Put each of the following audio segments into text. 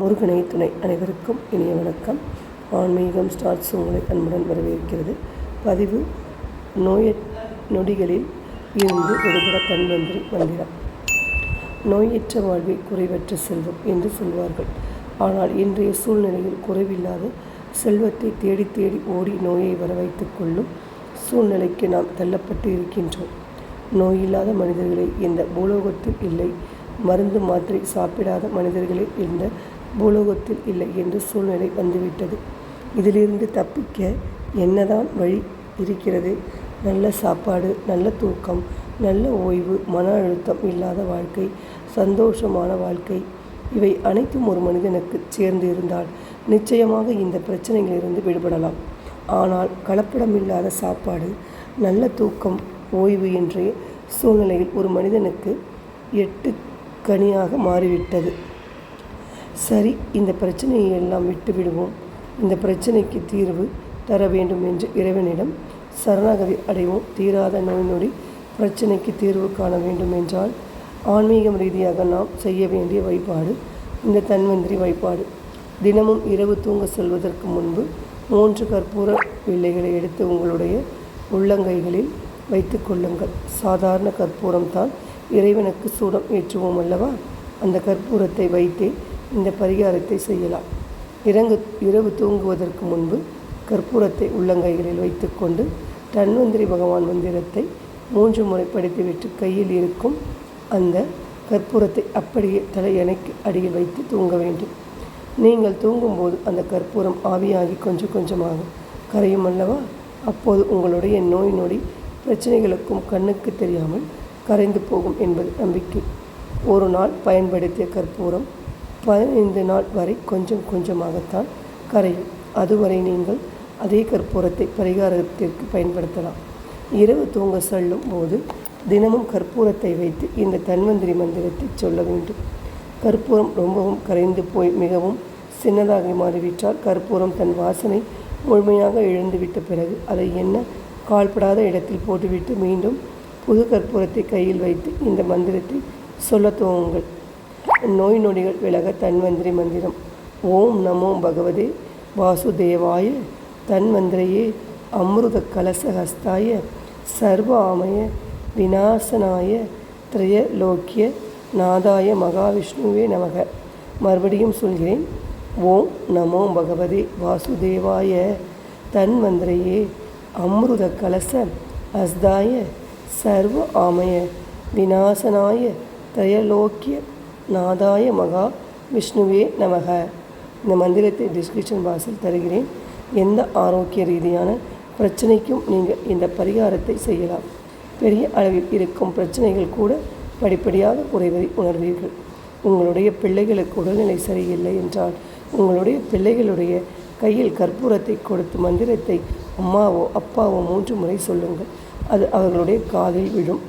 முருகனை துணை அனைவருக்கும் இனிய வணக்கம். ஆன்மீகம் ஸ்டார்ட்ஸ் உங்களை அன்புடன் வரவேற்கிறது. பதிவு நோய நொடிகளில் இருந்து விடுபட தன்வந்திரி மந்திரம். நோயற்ற வாழ்வை குறைவற்ற செல்வம் என்று சொல்வார்கள். ஆனால் இன்றைய சூழ்நிலையில் குறைவில்லாத செல்வத்தை தேடி தேடி ஓடி நோயை வர வைத்துக் கொள்ளும் சூழ்நிலைக்கு நாம் தள்ளப்பட்டு இருக்கின்றோம். நோயில்லாத மனிதர்களை இந்த பூலோகத்தில் இல்லை. மருந்து மாத்திரை சாப்பிடாத மனிதர்களே இந்த பூலோகத்தில் இல்லை என்று சூழ்நிலை வந்துவிட்டது. இதிலிருந்து தப்பிக்க என்னதான் வழி இருக்கிறது? நல்ல சாப்பாடு நல்ல தூக்கம் நல்ல ஓய்வு மன அழுத்தம் இல்லாத வாழ்க்கை சந்தோஷமான வாழ்க்கை இவை அனைத்தும் ஒரு மனிதனுக்கு சேர்ந்து இருந்தால் நிச்சயமாக இந்த பிரச்சனைகளிலிருந்து விடுபடலாம். ஆனால் கலப்படம் இல்லாத சாப்பாடு நல்ல தூக்கம் ஓய்வு என்ற சூழ்நிலையில் ஒரு மனிதனுக்கு எட்டு கனியாக மாறிவிட்டது. சரி இந்த பிரச்சனையை எல்லாம் விட்டு விடுவோம். இந்த பிரச்சனைக்கு தீர்வு தர வேண்டும் என்று இறைவனிடம் சரணாகதி அடைவோம். தீராத நோய் நொடி பிரச்சனைக்கு தீர்வு காண வேண்டும் என்றால் ஆன்மீகம் ரீதியாக நாம் செய்ய வேண்டிய வழிபாடு இந்த தன்வந்திரி வழிபாடு. தினமும் இரவு தூங்க செல்வதற்கு முன்பு மூன்று கற்பூர வில்லைகளை எடுத்து உங்களுடைய உள்ளங்கைகளில் வைத்து கொள்ளுங்கள். சாதாரண கற்பூரம் தான் இறைவனுக்கு சூடம் ஏற்றுவோம் அல்லவா? அந்த கற்பூரத்தை வைத்தே இந்த பரிகாரத்தை செய்யலாம். இறங்கு இரவு தூங்குவதற்கு முன்பு கற்பூரத்தை உள்ளங்கைகளில் வைத்துக்கொண்டு தன்வந்திரி பகவான் மந்திரத்தை மூன்று முறை படித்துவிட்டு கையில் இருக்கும் அந்த கற்பூரத்தை அப்படியே தலையணைக்கு அடியில் வைத்து தூங்க வேண்டும். நீங்கள் தூங்கும்போது அந்த கற்பூரம் ஆவியாகி கொஞ்சம் கொஞ்சமாக கரையும் அல்லவா? அப்போது உங்களுடைய நோய் நொடி பிரச்சனைகளுக்கும் கண்ணுக்கு தெரியாமல் கரைந்து போகும் என்பது நம்பிக்கை. ஒரு நாள் பயன்படுத்திய கற்பூரம் பதினைந்து நாள் வரை கொஞ்சம் கொஞ்சமாகத்தான் கரையும். அதுவரை நீங்கள் அதே கற்பூரத்தை பரிகாரத்திற்கு பயன்படுத்தலாம். இரவு தூங்க செல்லும் போது தினமும் கற்பூரத்தை வைத்து இந்த தன்வந்திரி மந்திரத்தை சொல்ல வேண்டும். கற்பூரம் ரொம்பவும் கரைந்து போய் மிகவும் சின்னதாக மாறிவிட்டால் கற்பூரம் தன் வாசனை முழுமையாக இழந்துவிட்ட பிறகு அதை என்ன கால்படாத இடத்தில் போட்டுவிட்டு மீண்டும் புது கற்பூரத்தை கையில் வைத்து இந்த மந்திரத்தை சொல்ல துவங்குங்கள். நோய் நொடிகள் விலக தன்வந்திரி மந்திரம். ஓம் நமோ பகவதே. வாசுதேவாய தன்வந்திரையே. அமிர்த கலசஹஸ்தாய சர்வ ஆமய விநாசனாய திரையலோக்கிய நாதாய மகாவிஷ்ணுவே நமக. மறுபடியும் சொல்கிறேன். ஓம் நமோ பகவதே. வாசுதேவாய தன்வந்திரையே. அமிர்த கலச அஸ்தாய சர்வ ஆமய விநாசனாய திரையலோக்கிய நாதாய மகா விஷ்ணுவே நமக. இந்த மந்திரத்தை டிஸ்கிரிப்ஷன் பாக்ஸில் தருகிறேன். எந்த ஆரோக்கிய ரீதியான பிரச்சனைக்கும் நீங்கள் இந்த பரிகாரத்தை செய்யலாம். பெரிய அளவில் இருக்கும் பிரச்சனைகள் கூட படிப்படியாக குறைவதை உணர்வீர்கள். உங்களுடைய பிள்ளைகளுக்கு உடல்நிலை சரியில்லை என்றால் உங்களுடைய பிள்ளைகளுடைய கையில் கற்பூரத்தை கொடுத்து மந்திரத்தை அம்மாவோ அப்பாவோ மூன்று முறை சொல்லுங்கள். அது அவர்களுடைய காதில் விழும்.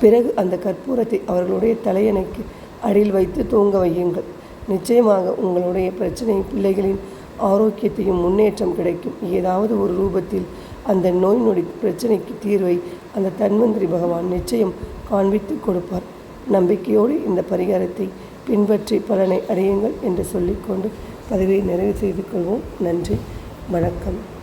பிறகு அந்த கற்பூரத்தை அவர்களுடைய தலையணைக்கு அடியில் வைத்து தூங்க வையுங்கள். நிச்சயமாக உங்களுடைய பிரச்சனை பிள்ளைகளின் ஆரோக்கியத்தையும் முன்னேற்றம் கிடைக்கும். ஏதாவது ஒரு ரூபத்தில் அந்த நோய் நொடி பிரச்சனைக்கு தீர்வை அந்த தன்வந்திரி பகவான் நிச்சயம் காண்பித்து கொடுப்பார். நம்பிக்கையோடு இந்த பரிகாரத்தை பின்பற்றி பலனை அடையுங்கள் என்று சொல்லிக்கொண்டு பதிவை நிறைவு செய்து கொள்வோம். நன்றி. வணக்கம்.